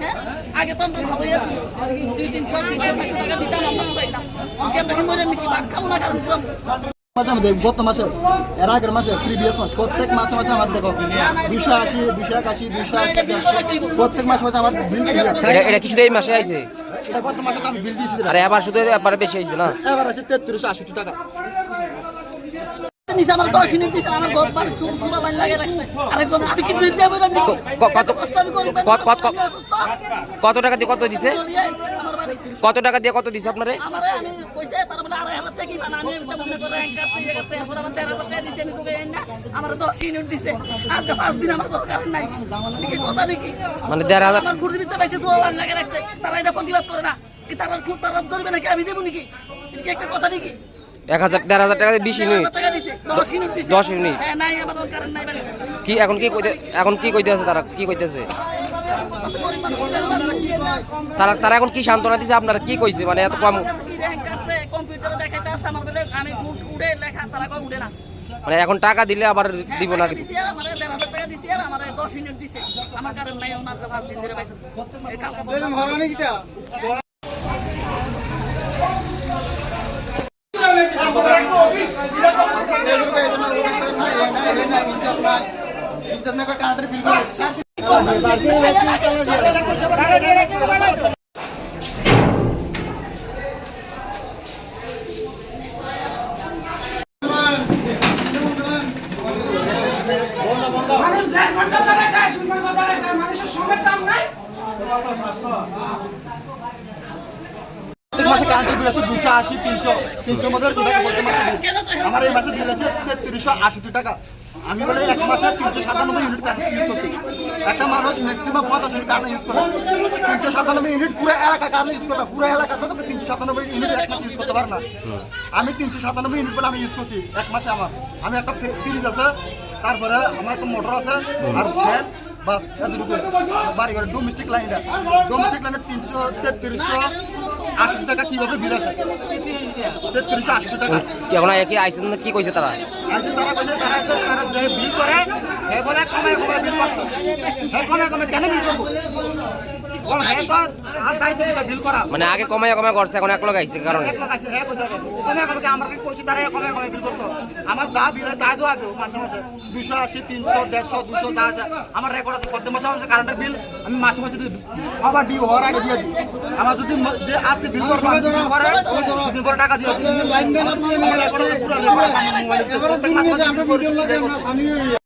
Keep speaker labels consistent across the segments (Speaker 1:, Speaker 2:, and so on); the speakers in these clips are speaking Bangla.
Speaker 1: হ্যাঁ? আগে তো আমরা ভালোই আছি। দুই তিনশো তিনশো চারশো টাকা দিতাম আমরা পাইতাম অনেকে আমরা মরে মিশি? ভাত খাব না কারণ
Speaker 2: মাসে আমাদের গত মাসে এর আগের মাসে প্রিভিয়াস মাস প্রত্যেক মাসে মাসে আমার দেখো দুশো আশি দুশো একাশি দুশো আশি প্রত্যেক মাসে মাসে আমার।
Speaker 3: এটা এটা এই মাসে আইছে?
Speaker 2: এটা গত মাসে আমি বিল দিয়েছি।
Speaker 3: আরে এবার শুধু এবার বেশি আইছে না?
Speaker 2: এবার আছে তেত্রিশশো আশি টাকা।
Speaker 1: নিচে আমার দশ মিনিট দিচ্ছে আমার ঘর পাড়ে চুল চুলা বাইন লাগিয়ে রাখছে। আরেকজন আমি কি বিল দেবো না
Speaker 3: ক- ক- কত
Speaker 1: কষ্ট আমি করি
Speaker 3: কত- কত- কত- কত টাকা দিয়ে কত দিছে? কত টাকা দিয়ে কত দিছে আপনারে?
Speaker 1: আমারে আমি কইছে তার আড়াই হাজার টাকা কি মানে আমি মনে করে এরপর আমার তেরো হাজার টাকা দিচ্ছে আমি তোকে না আমার দশ ইউনিট দিছে। আজকে পাঁচ দিন আমার দরকার নাই। কি কথা নাকি?
Speaker 3: মানে দেড় হাজার
Speaker 1: আমার ঘুরে দিতে সোলা লাগে রাখছে। তারা এটা প্রতিবাদ করে না। কি তারা খুব তারা ধরবে নাকি? আমি দেবো নাকি? কি একটা কথা নাকি?
Speaker 3: এক হাজার দেড় হাজার টাকা বিশ ইউনিট
Speaker 1: দশ ইউনিট। হ্যাঁ
Speaker 3: কি এখন কি কইতে এখন কি তারা? কি কইতেছে?
Speaker 1: আছে?
Speaker 3: তারা তারা এখন কি সান্ত্বনা দিছে? আপনারা কি কইছে? মানে এত কম
Speaker 1: কি
Speaker 3: মানে এখন টাকা দিলে আবার
Speaker 1: হ্যাঁ,
Speaker 3: দিব না
Speaker 1: আমারে দেড় হাজার টাকা দিছে আর আমারে দশ ইউনিট দিছে আমার কারণ নাই ওনার পাঁচ দিন ধরে পাইছে এই কালকে বললাম।
Speaker 2: ইজ্জত না করে কানাডার বিল করে
Speaker 4: মানুষ দেড় ঘণ্টা ধরে খায় দুই ঘণ্টা ধরে খায় মানুষের সমেত
Speaker 2: মাসে কারেন্টের বিল দুশো আশি তিনশো তিনশো মাসে আমার এই মাসে বিল আছে তেত্রিশশো আশি টাকা। আমি বলে এক মাসে তিনশো সাতানব্বই ইউনিট কারেন্ট ইউজ করছি। একটা মানুষ ম্যাক্সিমাম পঞ্চাশ ইউনিট কারেন্ট ইউজ করে তিনশো সাতানব্বই ইউনিট পুরো এলাকা কারেন্ট ইউজ করে পুরো এলাকাতে তো তিনশো সাতানব্বই ইউনিট এক মাসে ইউজ করতে পারে না। আমি তিনশো সাতানব্বই ইউনিট বলে আমি ইউজ করছি এক মাসে আমার। আমি একটা ফ্রিজ আছে তারপরে আমার একটা মোটর আছে আর ফ্যান বাস এতটুকু বাড়ি করে ডোমেস্টিক লাইনটা ডোমেস্টিক লাইনে তিনশো তেত্রিশশো আশি টাকা কীভাবে আসে? তেত্রিশশো আশি টাকা।
Speaker 3: এখন কি আইছেন না কি কইছে তারা?
Speaker 2: আসে তারা কইছে তারা তারা যে বিল করে হে বলে কমে কমে বিল করছে। হে কমে কমে কেন বিল করব? বল হে তো আর দায়িত্ব দিবে বিল করা।
Speaker 3: মানে আগে কমায় কমায় করছে এখন এক লগ আইছে কারণে।
Speaker 2: আমরা কি কইছি তারা কমে কমে বিল করতো আমার যা বিল হয় তাই দেওয়া হবে মাসে মাসে দুশো আশি তিনশো দেড়শো দুশো যা আমার রেকর্ড আছে। প্রত্যেক মাসে আমার কারেন্টের বিল আমি মাসে মাসে আবার ডিউ হওয়ার আগে দিয়ে দিই। আমার যদি যে আছে বিল করব আমি বিল করে বিল করে টাকা দিয়ে দিই। আমার রেকর্ড আছে পুরো রেকর্ড মোবাইলে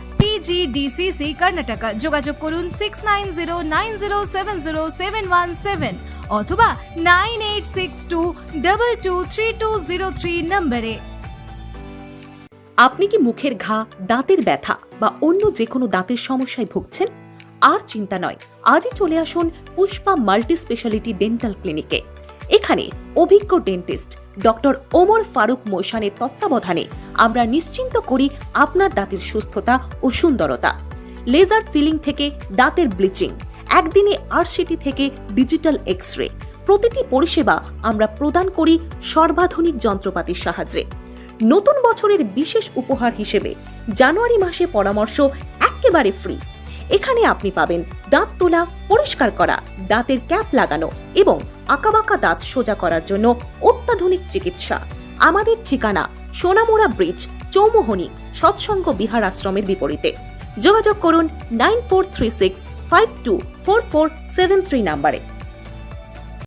Speaker 5: PGDCC Karnataka যোগাযোগ করুন six nine zero nine zero seven zero seven one seven অথবা nine eight six two double two three two zero three নম্বরে।
Speaker 6: আপনি কি মুখের ঘা, দাঁতের ব্যথা বা অন্য যে কোনো দাঁতের সমস্যায় ভুগছেন? আর চিন্তা নয়, আজই চলে আসুন পুষ্পা মাল্টি স্পেশালিটি ডেন্টাল ক্লিনিকে। এখানে অভিজ্ঞ ডেন্টিস্ট ডক্টর ওমর ফারুক মৈশানের তত্ত্বাবধানে আমরা নিশ্চিন্ত করি আপনার দাঁতের সুস্থতা ও সুন্দরতা। লেজার ফিলিং থেকে দাঁতের ব্লিচিং একদিনে আরসিটি থেকে ডিজিটাল এক্স রে প্রতিটি পরিষেবা আমরা প্রদান করি সর্বাধুনিক যন্ত্রপাতির সাহায্যে। নতুন বছরের বিশেষ উপহার হিসেবে জানুয়ারি মাসে পরামর্শ একেবারে ফ্রি এখানে আপনি পাবেন দাঁত তোলা, পরিষ্কার করা, দাঁতের ক্যাপ লাগানো এবং আঁকাবাঁকা দাঁত সোজা করার জন্য অত্যাধুনিক চিকিৎসা। আমাদের ঠিকানা সোনামুড়া ব্রিজ, চৌমোহনী, সৎসঙ্গ বিহার আশ্রমের বিপরীতে। যোগাযোগ করুন nine four three six five two four four seven three নাম্বারে।